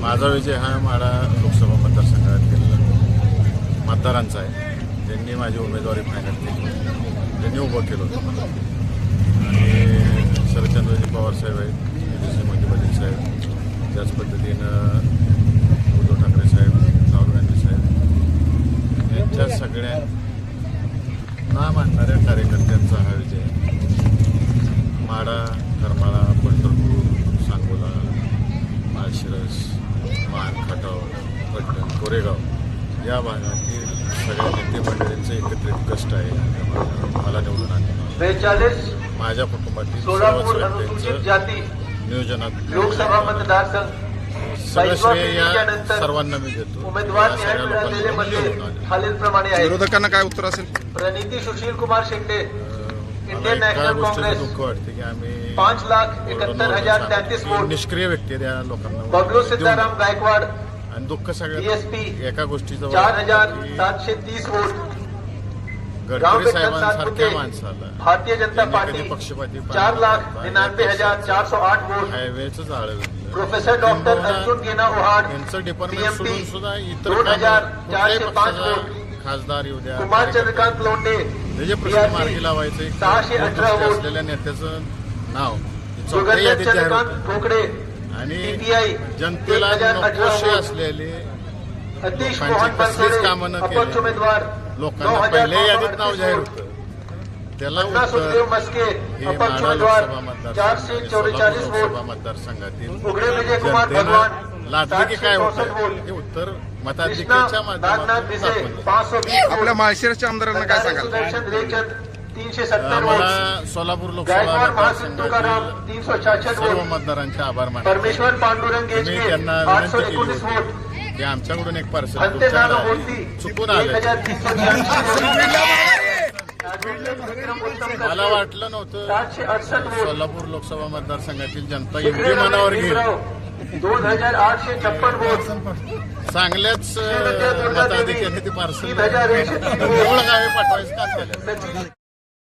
माझा विजय हा माडा लोकसभा मतदारसंघात केलेला मतदारांचा आहे. त्यांनी माझी उमेदवारी फायनल केली. त्यांनी उभं केलं होतं. मला आणि शरदचंद्रजी पवार साहेब आहेत नितीश मोदी पाटील साहेब त्याच पद्धतीनं उद्धव ठाकरे साहेब राहुल गांधी साहेब यांच्या सगळ्या ना मानणाऱ्या कार्यकर्त्यांचा हा विजय माडा करमाळा माळशिरस मान खटाव पट्टण कोरेगाव या भागातील सगळ्या नेते मंडळींचं एकत्रित कष्ट आहे. मला निवडून आणलं बेचाळीस माझ्या कुटुंबातील सोलापूर सर्वच अनुसूचित व्यक्तींचं जाती नियोजनात लोकसभा मतदारसंघ सर्वांना मी देतो. उमेदवार. खालीलप्रमाणे आहेत. विरोधकांना काय उत्तर असेल? Praniti Sushil Kumar Shinde Indian National Congress दुःख वाटते की आम्ही पाच लाख एकाहत्तर हजार तेहतीस वोट. निष्क्रिय व्यक्ती त्या लोकांना. बबलू सिद्धाराम गायकवाड आणि दुःख DSP एका गोष्टीचं चार हजार सातशे तीस वोट. गडकरी साहेबांसारख्या माणसाला. भारतीय जनता पार्टी पक्षपाती चार लाख. निन्यानवे हजार चार सौ आठ वोट. हायवेचं घेतलं. प्रोफेसर डॉक्टर अर्जुन गेना ओहाड यांचं डिपार्टमेंट सुद्धा इतर दोन हजार चारशे पाच वोट. खासदार येऊ द्या त्याचे प्रश्न मार्गी लावायचे. असलेल्या नेत्याचं नाव. आणि जनतेला नकोशे. असलेले अतिश लोकांची मोहन कसलीच बनसोडे कामं न लोकांना पहिल्या नऊशे यादीत नाव जाहीर. होतं. त्याला वोट. मतदारसंघातील की काय होतं. हे उत्तर माध्यमातून आपल्या माळशिरसच्या आमदारांना काय सांगाल? मला सोलापूर लोकसभा सर्व मतदारांचे आभार मानतो. परमेश्वर पांडुरंग मी त्यांना आठ सौ विनंती केली होती. की आमच्याकडून एक पार्सल चुकून आले. मला वाटलं नव्हतं. सोलापूर लोकसभा मतदारसंघातील जनता एवढी मनावर घेईल. दोन हजार आठशे छप्पन वोट चांगल्याच ती पार्सल वोट. गावी पाठवायचं काम केलं